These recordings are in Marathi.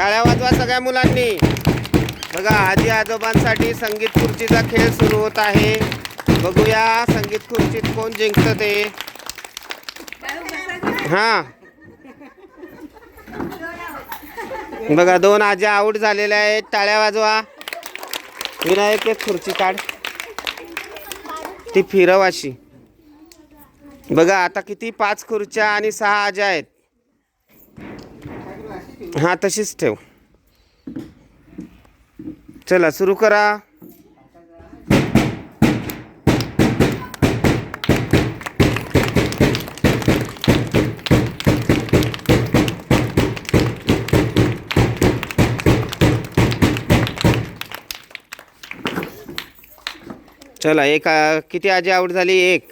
टाळ्या वाजवा सगळ्या मुलांनी. बघा आजी आजोबांसाठी संगीत खुर्चीचा खेळ सुरू होत आहे. बघूया संगीत खुर्चीत कोण जिंकतं ते. हा. बघा दोन आज्या आऊट झालेल्या आहेत. टाळ्या वाजवा. विनायक एक खुर्ची काढ. ती फिरव अशी. बघा आता किती पाच खुर्च्या आणि सहा आज्या आहेत. हां तशीच ठेव. चला सुरू करा. चला एक किती आजी आवड झाली? एक.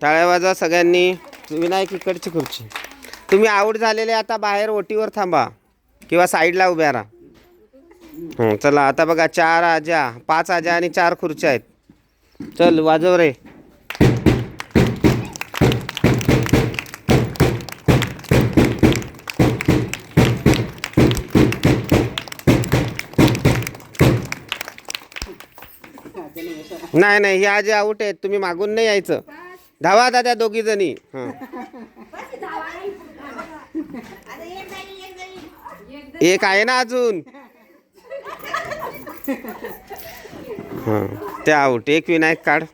टाळ्या वाजवा सगळ्यांनी. विनायक इकडची खुर्ची. तुम्ही आऊट झालेले आता बाहेर ओटीवर थांबा किंवा साईडला उभ्या राहा. हो, चला आता बघा चार आज्या पाच आज्या आणि चार खुर्च्या आहेत. चल वाजव रे. नाही नाही हे आजी आऊट आहेत. तुम्ही मागून नाही यायचं. धावा दादा दोघी जणी हां. एक आहे ना अजून. हां ते आऊट एक विनायक काढ.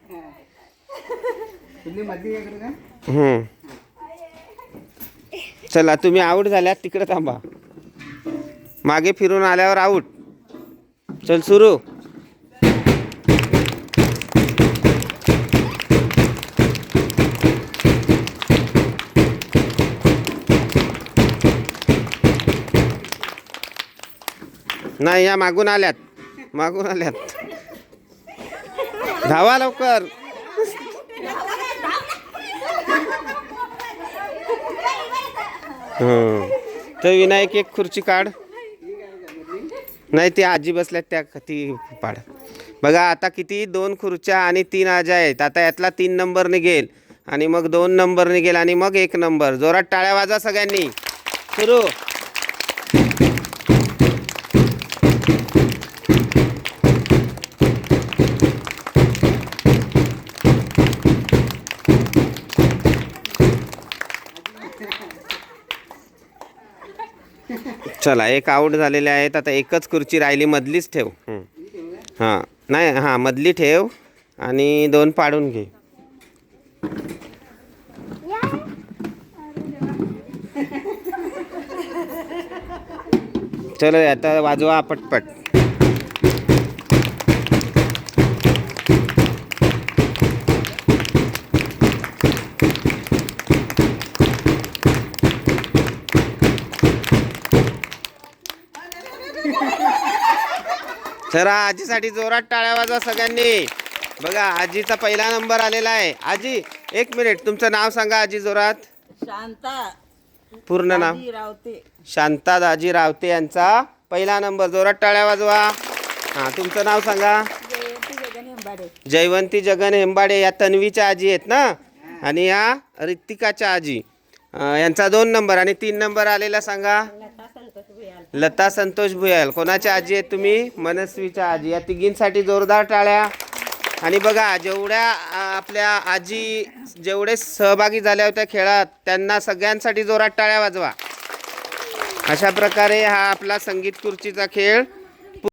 चला तुम्ही आऊट झाल्यात तिकडे थांबा. मागे फिरून आल्यावर आऊट चल सुरू. नाही या मागून आल्यात. मागून आल्यात. धावा लवकर. हो. तर विनायक एक खुर्ची काढ. नाही ती आजी बसल्यात त्या ती पाड. बघा आता किती दोन खुर्च्या आणि तीन आजा आहेत. आता यातला तीन नंबर निघेल आणि मग दोन नंबर निघेल आणि मग एक नंबर. जोरात टाळ्या वाजा सगळ्यांनी. सुरू. चला एक आऊट झालेले आहेत. आता एकच खुर्ची राहिली मधलीच ठेव. हां नाही हां मधली ठेव आणि दोन पाडून घे. चलो आता वाजवा पटपट. तर आजीसाठी जोरात टाळ्या वाजवा सगळ्यांनी. बघा आजीचा पहिला नंबर आलेला आहे. आजी एक मिनिट तुमचं नाव सांगा आजी जोरात. शांता. पूर्ण नाव रावते. शांता दाजी रावते यांचा पहिला नंबर. जोरात टाळ्या वाजवा. हां तुमचं नाव सांगा. जयंती जगन हेंबाडे. जयवंती जगन हेंबाडे या तन्वीच्या आजी आहेत ना? आणि या रित्तिकाच्या आजी. अं, यांचा दोन नंबर आणि तीन नंबर आलेला सांगा. लता संतोष भुयाल. कोणाच्या आजी आहेत तुम्ही? मनस्वीच्या आजी. या तिघींसाठी जोरदार टाळ्या. आणि बघा जेवढ्या आपल्या आजी जेवढे सहभागी झाल्या होत्या खेळात त्यांना सगळ्यांसाठी जोरात टाळ्या वाजवा. अशा प्रकारे हा आपला संगीत खुर्चीचा खेळ